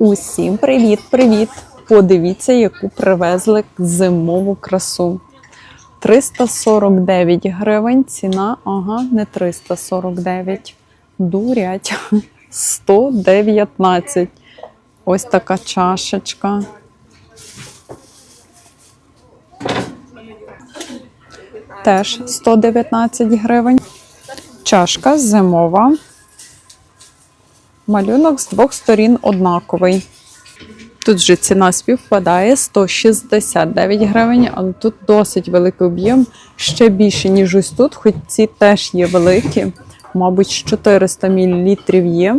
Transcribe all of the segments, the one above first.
Усім привіт-привіт! Подивіться, яку привезли зимову красу. 349 гривень, ціна, ага, не 349. Дурять. 119. Ось така чашечка. Теж 119 гривень. Чашка зимова. Малюнок з двох сторін однаковий. Тут же ціна співпадає 169 гривень, але тут досить великий об'єм, ще більше, ніж ось тут, хоч ці теж є великі, мабуть, 400 мл є.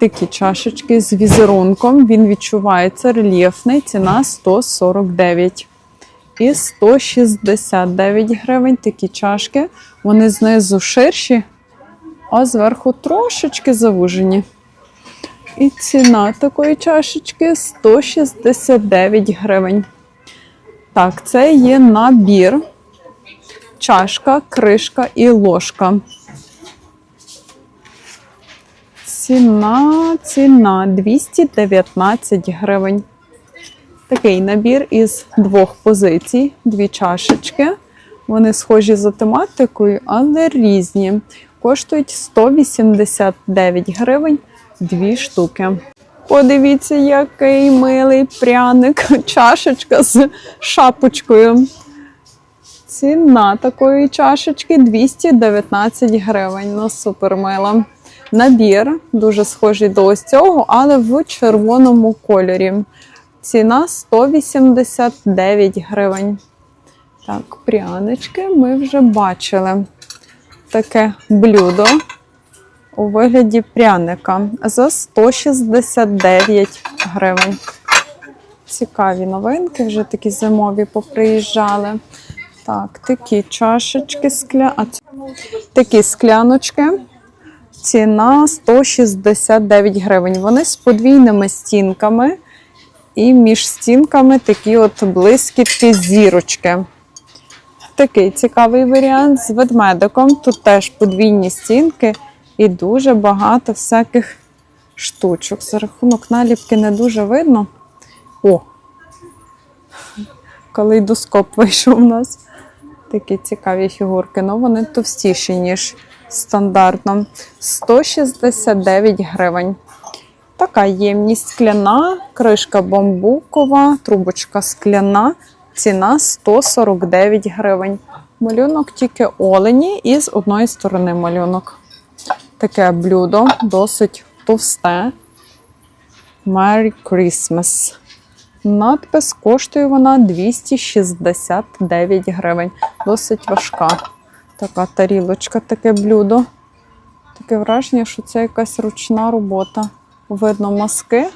Такі чашечки з візерунком. Він відчувається рельєфний, ціна 149. І 169 гривень такі чашки. Вони знизу ширші, а зверху трошечки завужені. І ціна такої чашечки 169 гривень. Так, це є набір, чашка, кришка і ложка. Ціна, ціна 219 гривень. Такий набір із двох позицій, дві чашечки. Вони схожі за тематикою, але різні. Коштують 189 гривень дві штуки. Подивіться, який милий пряник, чашечка з шапочкою. Ціна такої чашечки 219 гривень. Ну, супер мила. Набір дуже схожий до ось цього, але в червоному кольорі. Ціна 189 гривень. Так, прянички ми вже бачили. Таке блюдо у вигляді пряника за 169 гривень. Цікаві новинки, вже такі зимові поприїжджали. Так, такі чашечки скля... а, такі скляночки. Ціна 169 гривень. Вони з подвійними стінками. І між стінками такі от блискітки зірочки. Такий цікавий варіант з ведмедиком. Тут теж подвійні стінки і дуже багато всяких штучок. За рахунок наліпки не дуже видно. О! Калейдоскоп вийшов у нас. Такі цікаві фігурки. Ну, вони товстіші, ніж стандартно. 169 гривень. Така ємність скляна, кришка бамбукова, трубочка скляна. Ціна 149 гривень. Малюнок тільки олені і з одної сторони малюнок. Таке блюдо, досить товсте. Merry Christmas. Надпис коштує вона 269 гривень. Досить важка. Така тарілочка, таке блюдо. Таке враження, що це якась ручна робота. Видно маски.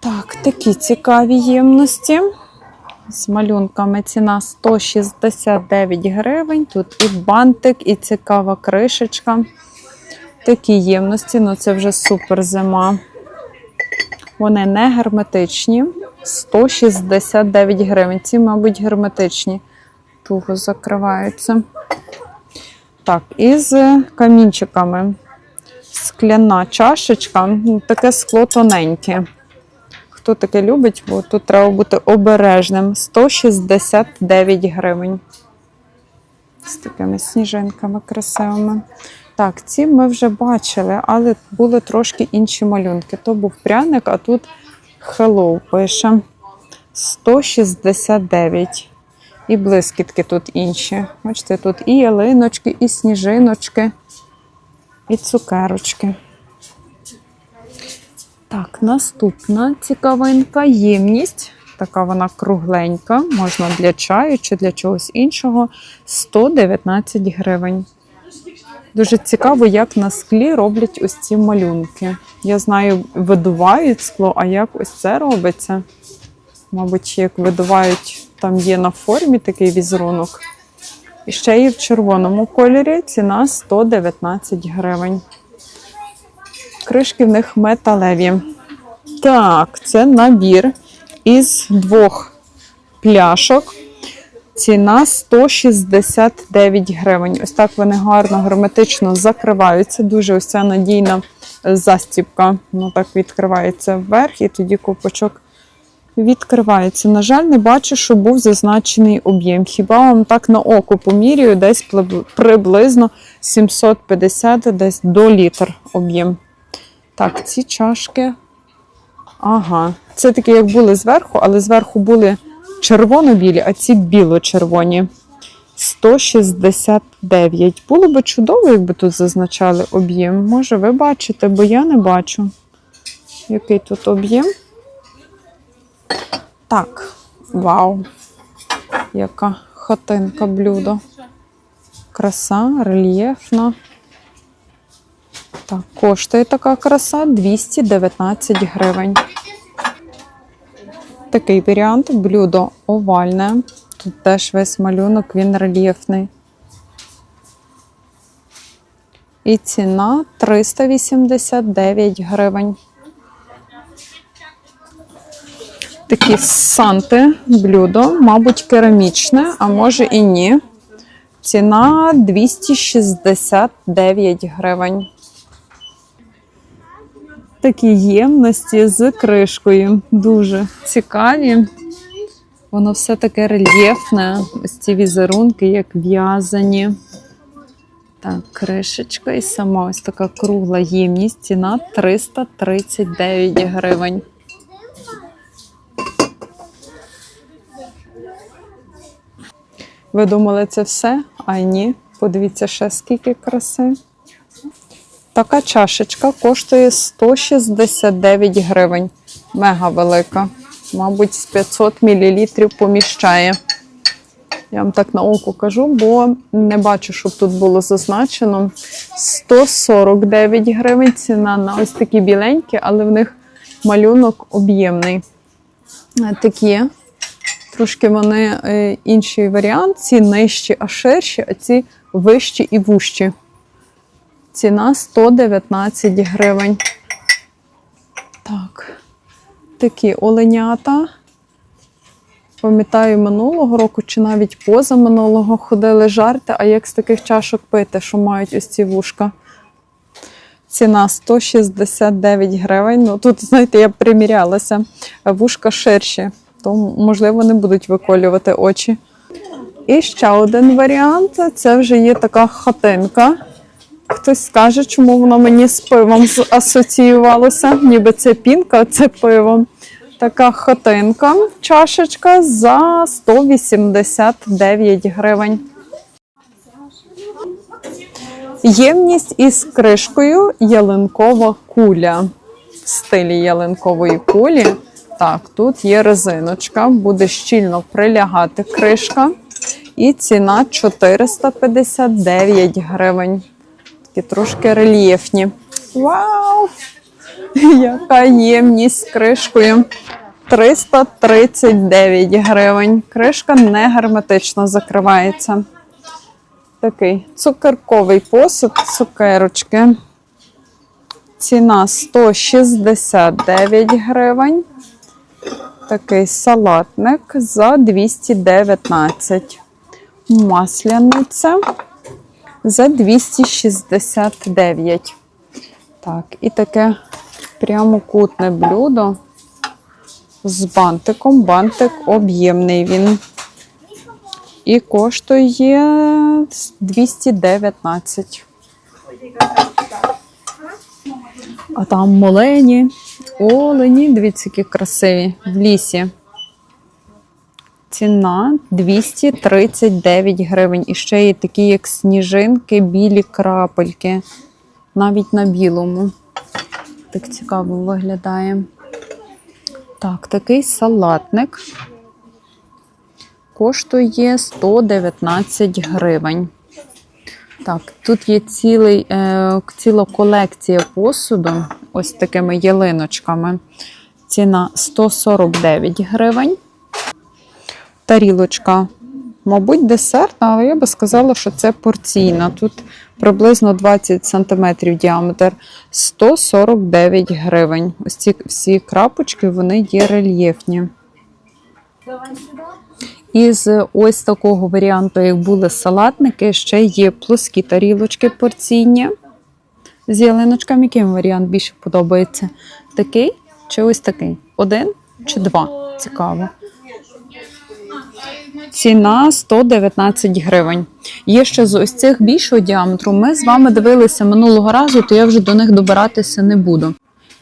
Так, такі цікаві ємності. З малюнками ціна 169 гривень. Тут і бантик, і цікава кришечка. Такі ємності, ну це вже супер зима. Вони не герметичні. 169 гривень. Ці, мабуть, герметичні. Туго закриваються. Так, і з камінчиками. Скляна чашечка, ну, таке скло тоненьке. Хто таке любить, бо тут треба бути обережним. 169 гривень. З такими сніжинками красивими. Так, ці ми вже бачили, але були трошки інші малюнки. То був пряник, а тут Hello пише. 169. І блискітки тут інші. Бачите, тут і ялиночки, і сніжиночки, і цукерочки. Так, наступна цікавинка ємність. Така вона кругленька, можна для чаю чи для чогось іншого. 119 гривень. Дуже цікаво, як на склі роблять ось ці малюнки. Я знаю, видувають скло, а як ось це робиться? Мабуть, як видувають, там є на формі такий візерунок. І ще є в червоному кольорі ціна 119 гривень. Кришки в них металеві. Так, це набір із двох пляшок. Ціна 169 гривень. Ось так вони гарно, герметично закриваються. Дуже ось ця надійна застіпка. Ну так відкривається вверх, і тоді ковпачок відкривається. На жаль, не бачу, що був зазначений об'єм. Хіба вам так на око помірюю, десь приблизно 750 десь до літр об'єм. Так, ці чашки. Ага, це такі, як були зверху, але зверху були червоно-білі, а ці біло-червоні. 169. Було би чудово, якби тут зазначали об'єм. Може, ви бачите, бо я не бачу. Який тут об'єм? Так, вау. Яка хатинка блюдо. Краса, рельєфна. Так, коштує така краса 219 гривень. Такий варіант блюдо овальне. Тут теж весь малюнок, він рельєфний. І ціна 389 гривень. Такі санти блюдо, мабуть, керамічне, а може і ні. Ціна 269 гривень. Такі ємності з кришкою. Дуже цікаві. Воно все таке рельєфне. Ось ці візерунки, як в'язані. Так, кришечка і сама ось така кругла ємність. Ціна 339 гривень. Ви думали, це все? А ні. Подивіться ще скільки краси. Така чашечка коштує 169 гривень. Мега велика. Мабуть, з 500 мл поміщає. Я вам так на око кажу, бо не бачу, щоб тут було зазначено. 149 гривень ціна на ось такі біленькі, але в них малюнок об'ємний. Е, Такі. Трошки вони е, інший варіант. Ці нижчі, а ширші, а ці вищі і вущі. Ціна 119 гривень. Так. Такі оленята. Пам'ятаю, минулого року чи навіть поза минулого ходили жарти, а як з таких чашок пити, що мають ось ці вушка. Ціна 169 гривень. Ну тут, знаєте, я примірялася. Вушка ширші, то можливо не будуть виколювати очі. І ще один варіант це вже є така хатинка. Хтось скаже, чому воно мені з пивом асоціювалося, ніби це пінка, це пиво. Така хатинка, чашечка за 189 гривень. Ємність із кришкою ялинкова куля. В стилі ялинкової кулі. Так, тут є резиночка, буде щільно прилягати кришка. І ціна 459 гривень. Такі трошки рельєфні. Вау! Яка ємність з кришкою. 339 гривень. Кришка не герметично закривається. Такий цукерковий посуд, цукерочки. Ціна 169 гривень. Такий салатник за 219. Масляниця за 269. Так, і таке прямокутне блюдо з бантиком. Бантик об'ємний він. І коштує 219. А там молені, олені, дивіться, які красиві в лісі. Ціна 239 гривень. І ще є такі, як сніжинки, білі крапельки. Навіть на білому. Так цікаво виглядає. Так, такий салатник коштує 119 гривень. Так, тут є цілий, е, ціла колекція посуду, ось такими ялиночками. Ціна 149 гривень. Тарілочка, мабуть, десертна, але я би сказала, що це порційна. Тут приблизно 20 см діаметр, 149 гривень. Ось ці всі крапочки вони є рельєфні. Із ось такого варіанту, як були салатники, ще є плоскі тарілочки порційні. з ялиночками. Який варіант більше подобається? Такий чи ось такий? Один чи два? Цікаво. Ціна 119 гривень. Є ще з ось цих більшого діаметру. Ми з вами дивилися минулого разу, то я вже до них добиратися не буду.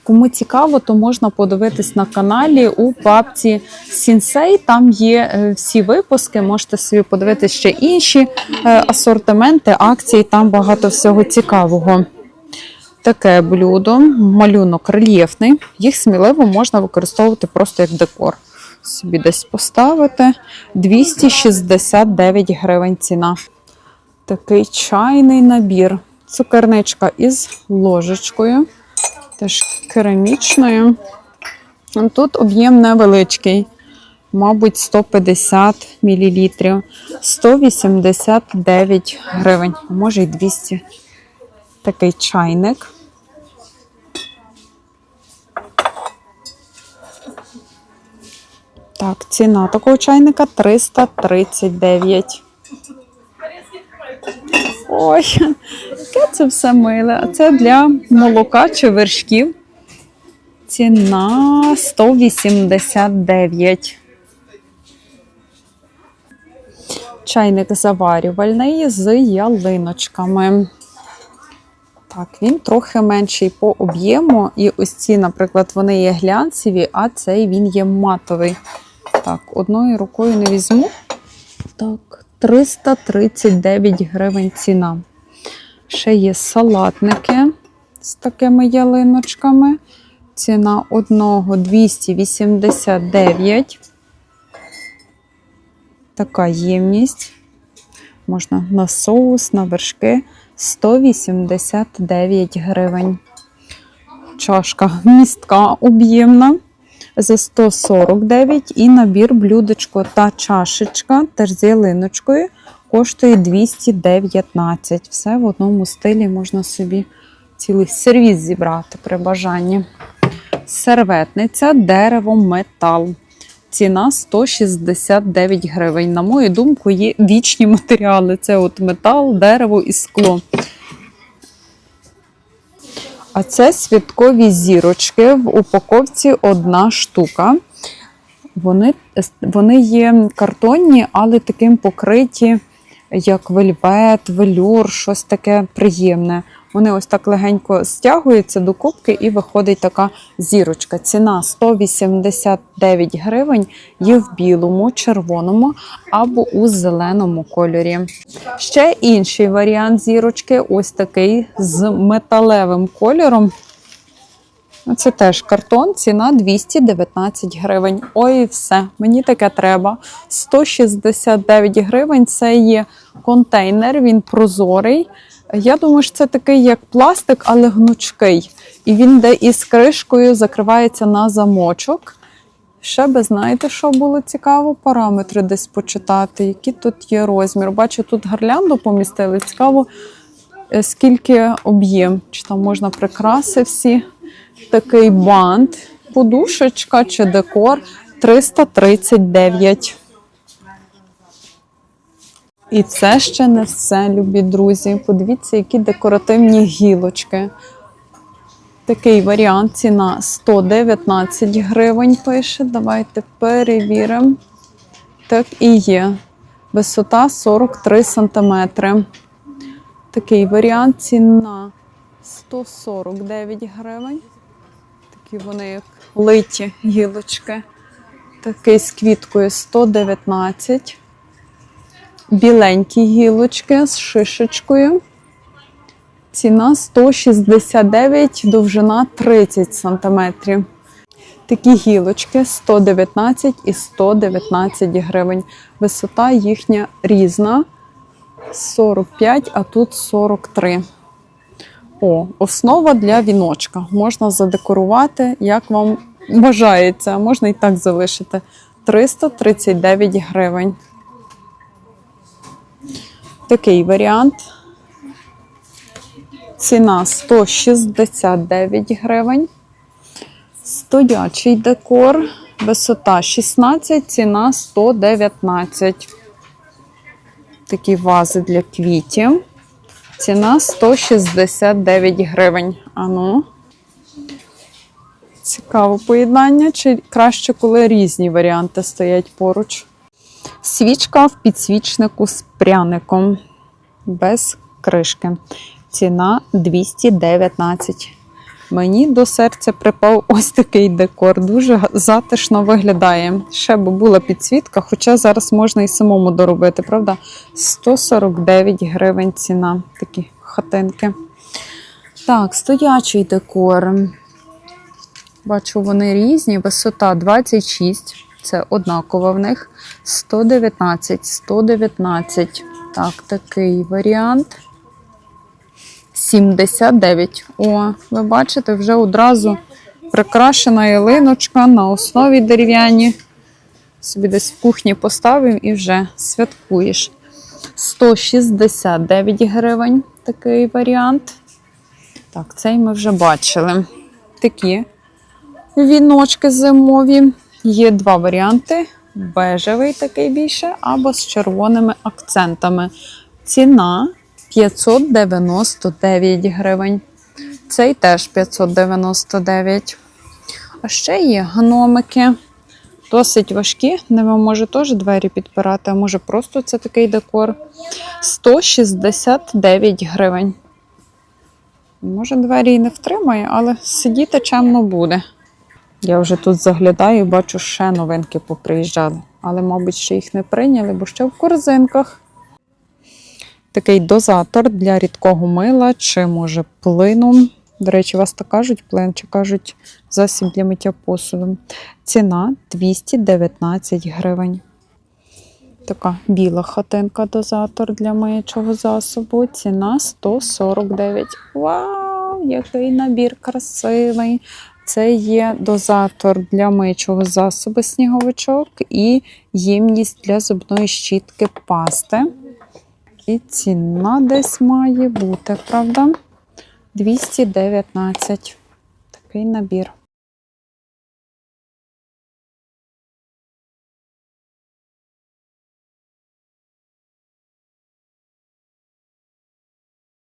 Кому цікаво, то можна подивитись на каналі у папці Сінсей. Там є е, всі випуски. Можете собі подивитись ще інші е, асортименти, акції. Там багато всього цікавого. Таке блюдо, малюнок рельєфний. Їх сміливо можна використовувати просто як декор. Собі десь поставити. 269 гривень ціна. Такий чайний набір. Цукерничка із ложечкою, теж керамічною. Тут об'єм невеличкий, мабуть, 150 мл. 189 гривень, а може й 200. Такий чайник. Так, ціна такого чайника 339. Ой, яке це все миле. А це для молока чи вершків. Ціна 189. Чайник заварювальний з ялиночками. Так, він трохи менший по об'єму. І ось ці, наприклад, вони є глянцеві, а цей він є матовий. Так, одною рукою не візьму. Так, 339 гривень ціна. Ще є салатники з такими ялиночками. Ціна одного 289. Така ємність. Можна на соус, на вершки 189 гривень. Чашка містка об'ємна за 149 і набір блюдечко та чашечка теж з ялиночкою коштує 219. Все в одному стилі можна собі цілий сервіс зібрати при бажанні. Серветниця дерево метал. Ціна 169 гривень. На мою думку, є вічні матеріали. Це от метал, дерево і скло. А це святкові зірочки в упаковці одна штука. Вони, вони є картонні, але таким покриті, як вельвет, велюр, щось таке приємне. Вони ось так легенько стягуються до кубки і виходить така зірочка. Ціна 189 гривень, є в білому, червоному або у зеленому кольорі. Ще інший варіант зірочки ось такий з металевим кольором. Це теж картон, ціна 219 гривень. Ой, все, мені таке треба. 169 гривень це є контейнер, він прозорий. Я думаю, що це такий як пластик, але гнучкий. І він де із кришкою закривається на замочок. Ще би знаєте, що було цікаво? Параметри десь почитати, які тут є розмір. Бачу, тут гірлянду помістили. Цікаво, е, скільки об'єм. Чи там можна прикраси всі. Такий бант, подушечка чи декор 339. І це ще не все, любі друзі. Подивіться, які декоративні гілочки. Такий варіант ціна 119 гривень пише. Давайте перевіримо. Так і є. Висота 43 см. Такий варіант ціна 149 гривень. Такі вони як литі гілочки. Такий з квіткою 119 біленькі гілочки з шишечкою. Ціна 169, довжина 30 см. Такі гілочки 119 і 119 гривень. Висота їхня різна. 45, а тут 43. О, основа для віночка. Можна задекорувати, як вам бажається. Можна і так залишити. 339 гривень. Такий варіант. Ціна 169 гривень. Стоячий декор. Висота 16, ціна 119. Такі вази для квітів. Ціна 169 гривень. Ану. Цікаве поєднання, чи краще, коли різні варіанти стоять поруч. Свічка в підсвічнику з пряником без кришки. Ціна 219. Мені до серця припав ось такий декор. Дуже затишно виглядає. Ще би була підсвітка, хоча зараз можна і самому доробити, правда? 149 гривень ціна такі хатинки. Так, стоячий декор. Бачу, вони різні. Висота 26. Це однакова в них. 119, 119. Так, такий варіант. 79. О, ви бачите, вже одразу прикрашена ялиночка на основі дерев'яні. Собі десь в кухні поставив і вже святкуєш. 169 гривень такий варіант. Так, цей ми вже бачили. Такі віночки зимові. Є два варіанти: бежевий такий більше, або з червоними акцентами. Ціна 599 гривень. Цей теж 599. А ще є гномики. Досить важкі. Ними може теж двері підпирати, а може просто це такий декор. 169 гривень. Може, двері і не втримає, але сидіти чемно буде. Я вже тут заглядаю, і бачу, ще новинки поприїжджали. Але, мабуть, ще їх не прийняли, бо ще в корзинках. Такий дозатор для рідкого мила, чи може плину. До речі, вас так кажуть плин, чи кажуть засіб для миття посуду. Ціна 219 гривень. Така біла хатинка дозатор для миючого засобу. Ціна 149. Вау, який набір красивий! Це є дозатор для миючого засобу сніговичок і ємність для зубної щітки пасти. І ціна десь має бути, правда? 219. Такий набір.